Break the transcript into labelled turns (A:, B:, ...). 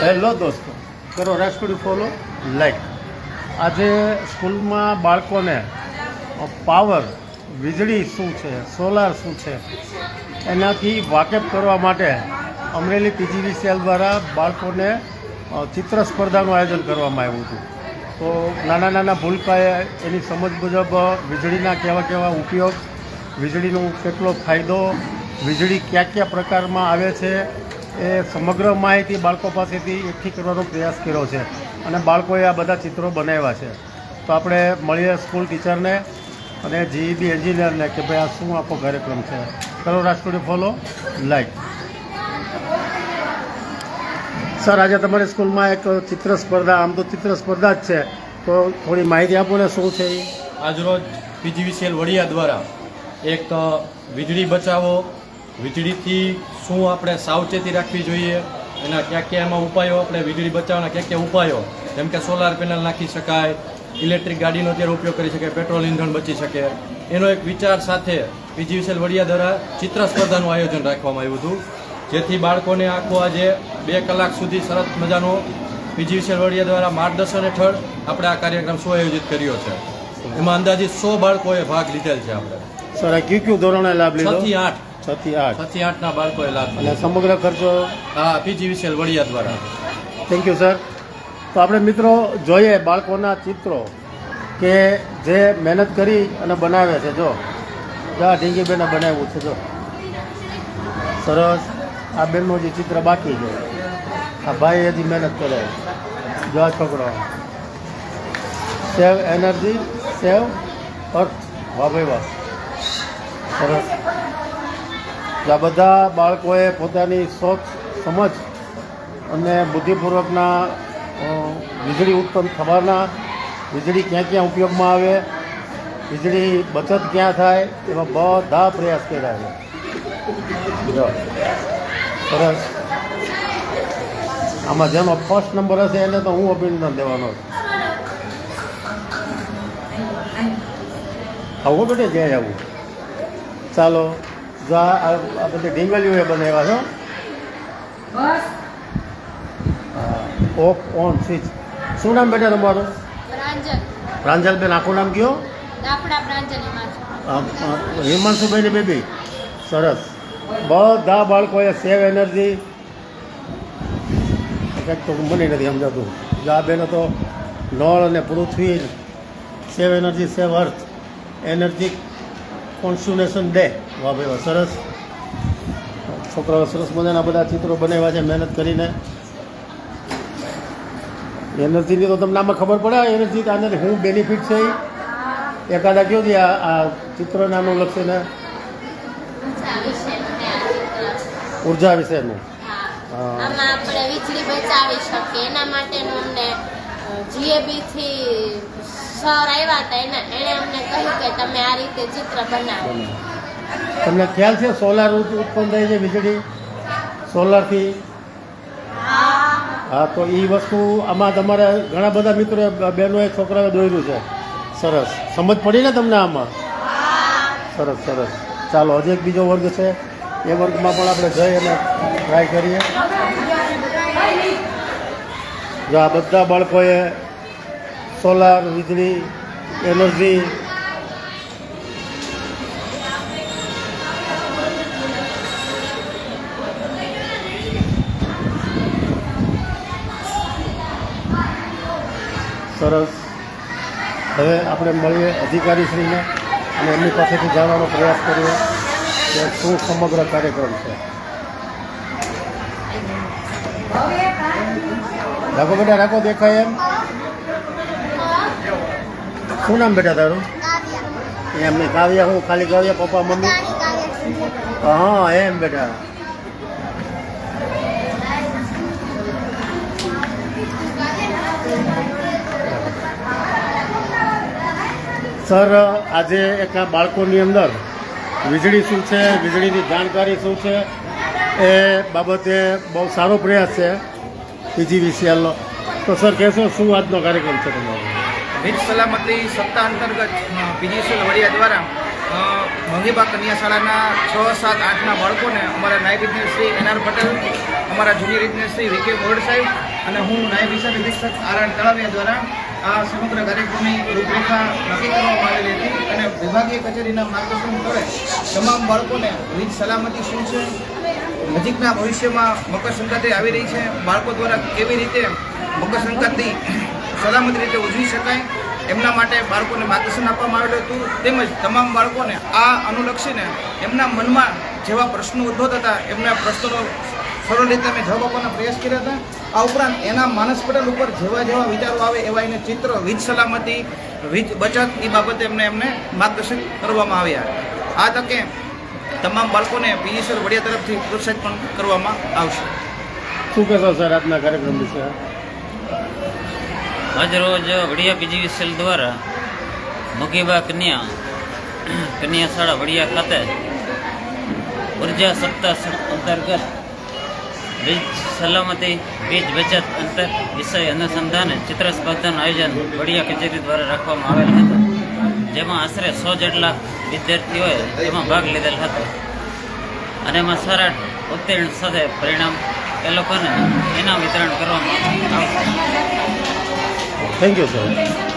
A: Hello દોસ્તો. કરો રેસ્ટોરી follow. Like આજે સ્કૂલમાં બાળકોને પાવર વીજળી શું છે સોલાર શું છે એનાથી વાકેફ કરવા માટે અમરેલી પીજીવીસીએલ દ્વારા બાળકોને ચિત્ર સ્પર્ધાનું આયોજન કરવામાં આવ્યું હતું. તો નાના નાના ભૂલકાએ એની સમજ મુજબ વીજળીના કેવા કેવા ઉપયોગ વીજળીનો કેટલો ફાયદો વીજળી કયા કયા પ્રકારમાં આવે છે એ સમગ્ર માહિતી બાળકો પાસેથી એકઠી કરવાનો પ્રયાસ કર્યો છે અને બાળકોએ આ બધા ચિત્રો બનાવ્યા છે. તો આપણે મળીએ સ્કૂલ ટીચરને અને જીઈબી એન્જિનિયરને કે ભાઈ આ શું આખો કાર્યક્રમ છે. કરો રાજકોટ ફોલો, લાઈક. સર, આજે તમારી સ્કૂલમાં એક ચિત્ર સ્પર્ધા, આમ તો ચિત્ર સ્પર્ધા જ છે. તો થોડી માહિતી આપો ને શું છે એ?
B: આજરોજ પીજીવીસીએલ વડિયા દ્વારા એક વીજળી બચાવો વીજળીથી શું આપણે સાવચેતી રાખવી જોઈએ? એના ક્યાં ક્યાં એમાં ઉપાયો? આપણે વીજળી બચાવવાના ક્યાં ક્યાં ઉપાયો? જેમ કે સોલાર પેનલ નાખી શકાય ઇલેક્ટ્રિક ગાડીનો અત્યારે ઉપયોગ કરી શકાય પેટ્રોલ ઇંધણ બચી શકે. એનો એક વિચાર સાથે પીજીવીસીએલ વડિયા દ્વારા ચિત્ર સ્પર્ધાનું આયોજન રાખવામાં આવ્યું હતું જેથી બાળકોને આખો આજે બે કલાક સુધી સરસ મજાનો પીજીવીસીએલ વડિયા દ્વારા માર્ગદર્શન હેઠળ આપણે આ કાર્યક્રમ સુઆયોજિત કર્યો છે. એમાં અંદાજિત સો બાળકોએ ભાગ લીધેલ છે આપણે.
A: સર આ કયું કયું ધોરણે લાભ લીધો?
B: છથી આઠ.
A: છ થી આઠ.
B: છ થી આઠના બાળકોએ લાભ
A: અને સમગ્ર ખર્ચો?
B: હા પીજીવીસીએલ વડિયા દ્વારા.
A: થેન્ક યુ સર તો આપણે મિત્રો જોઈએ બાળકોના ચિત્રો કે જે મહેનત કરી અને બનાવે છે. જો જા આ ઢીંગીબેને બનાવ્યું છે. જો સરસ. આ બેનનું જે ચિત્ર બાકી છે. આ ભાઈ હજી મહેનત કરે. જો આ છોકરો. સેવ એનર્જી સેવ અર્થ વાહ ભાઈ વાહ. સરસ. આ બધા બાળકોએ પોતાની સોચ સમજ અને બુદ્ધિપૂર્વકના વીજળી ઉત્પન્ન થવાના, વીજળી ક્યાં ક્યાં ઉપયોગમાં આવે, વીજળી બચત ક્યાં થાય, એવા બધા પ્રયાસ કર્યા છે. સરસ. આમાં જેનો ફર્સ્ટ નંબર હશે એને તો હું અભિનંદન દેવાનો છું. આવું બેટે જાય આવું? ચાલો. જો આ બધી ઢીંગલીઓ બનાવ્યા છો. ઓફ ઓન સ્વિચ શું નામ બેટા તમારું?
C: પ્રાંજલ.
A: પ્રાંજલબેન આખું નામ કયો? હિમાંશુભાઈની બેબી. સરસ. બધા બાળકોએ સેવ એનર્જી. કંઈક તો મને નથી સમજાતું. જો આ બેનો તો નળ અને પૃથ્વી save energy save earth. Energy conservation day. વાહ ભાઈ સરસ. છોકરાઓ સરસ મજાના બધા ચિત્રો બનાવ્યા છે, મહેનત કરીને. એનર્જીની તો તમને આમાં ખબર પડે એનર્જી આને શું બેનિફિટ છે. એ એકાદા કયો છે આ ચિત્ર નાનું લક્ષીને ઊર્જા વિશેનું. હા.
C: આમાં વીજળી બચાવી શકીએ. એના માટેનું સર આવ્યા હતા એના, એણે અમને કહ્યું કે તમે આ રીતે ચિત્ર બનાવો.
A: તમને ખ્યાલ છે સોલાર ઉત્પન્ન થાય છે વીજળી? સોલારથી? હા, તો એ વસ્તુ આમાં તમારા ઘણા બધા મિત્રો બહેનોએ, છોકરાઓએ દોર્યું છે. સરસ. સમજ પડી ને તમને આમાં? સરસ સરસ. ચાલો, હજી એક બીજો વર્ગ છે. એ વર્ગમાં પણ આપણે જઈ અને ટ્રાય કરીએ. જો આ બધા બાળકોએ સોલાર વીજળી એનર્જી સરસ. હવે આપણે મળીએ અધિકારીશ્રીને અને એમની પાસેથી જાણવાનો પ્રયાસ કરીએ કે શું સમગ્ર કાર્યક્રમ છે. રાખો બેટા, રાખો દેખાય એમ. શું નામ બેટા તારું? એમ નહીં કાવ્યા હું ખાલી કાવ્યા પપ્પા મમ્મી? હા એમ બેટા. સર આજે એક બાળકોની અંદર વીજળી શું છે વીજળીની જાણકારી શું છે? એ બાબતે બહુ સારો પ્રયાસ છે પીજીવીસીએલનો. તો સર કહેશો શું આજનો કાર્યક્રમ છે તમારો?
D: વીજ સલામતી સપ્તાહ અંતર્ગત પીજીસીએલ વડિયા દ્વારા મંગીબા કન્યા શાળાના છ, સાત, આઠના બાળકોને અમારા નાયબ ઇજનેર શ્રી એન આર પટેલ, અમારા જુનિયર ઇજનેર શ્રી વિકે મોડ સાહેબ અને હું નાયબ વિશા નિરીક્ષક આર તળાવિયા દ્વારા આ સમગ્ર કાર્યક્રમની રૂપરેખા નક્કી કરવામાં આવેલી હતી અને વિભાગીય કચેરીના માર્ગદર્શન હેઠળ તમામ બાળકોને વીજ સલામતી શું છે, નજીકના ભવિષ્યમાં મકર સંક્રાંતિ આવી રહી છે, બાળકો દ્વારા કેવી રીતે મકર સંક્રાંતિ સલામત રીતે ઉજવી શકાય. એમના માટે બાળકોને માર્ગદર્શન આપવામાં આવેલું હતું. તેમજ તમામ બાળકોને આ અનુલક્ષીને એમના મનમાં જેવા પ્રશ્નો ઉદ્ભવતા હતા એમના પ્રશ્નોનો સરળ રીતે અમે જવાબ આપવાનો પ્રયાસ કર્યા હતા. આ ઉપરાંત એના માનસ પટલ ઉપર જેવા જેવા વિચારો આવે એવા એને ચિત્ર, વીજ સલામતી, વીજ બચત એ બાબતે એમને એમને માર્ગદર્શન કરવામાં આવ્યા. આ તકે તમામ બાળકોને પીજીસર વડિયા તરફથી પ્રોત્સાહિત પણ કરવામાં આવશે.
A: શું કહેશો સર આજના કાર્યક્રમ વિશે?
E: આજરોજ વડિયા પીજીવીસીએલ દ્વારા મુગીબા કન્યા કન્યા શાળા વડિયા ખાતે ઊર્જા સપ્તાહ અંતર્ગત વીજ સલામતી, વીજ બચત અંતર વિષય અનુસંધાને ચિત્ર સ્પર્ધાનું આયોજન વડિયા કચેરી દ્વારા રાખવામાં આવેલ હતું. જેમાં આશરે સો જેટલા વિદ્યાર્થીઓએ તેમાં ભાગ લીધેલ હતો. અને એમાં સારા ઉત્તીર્ણ સાથે પરિણામ એ લોકોને ઇનામ વિતરણ કરવામાં આવશે.
A: Thank you sir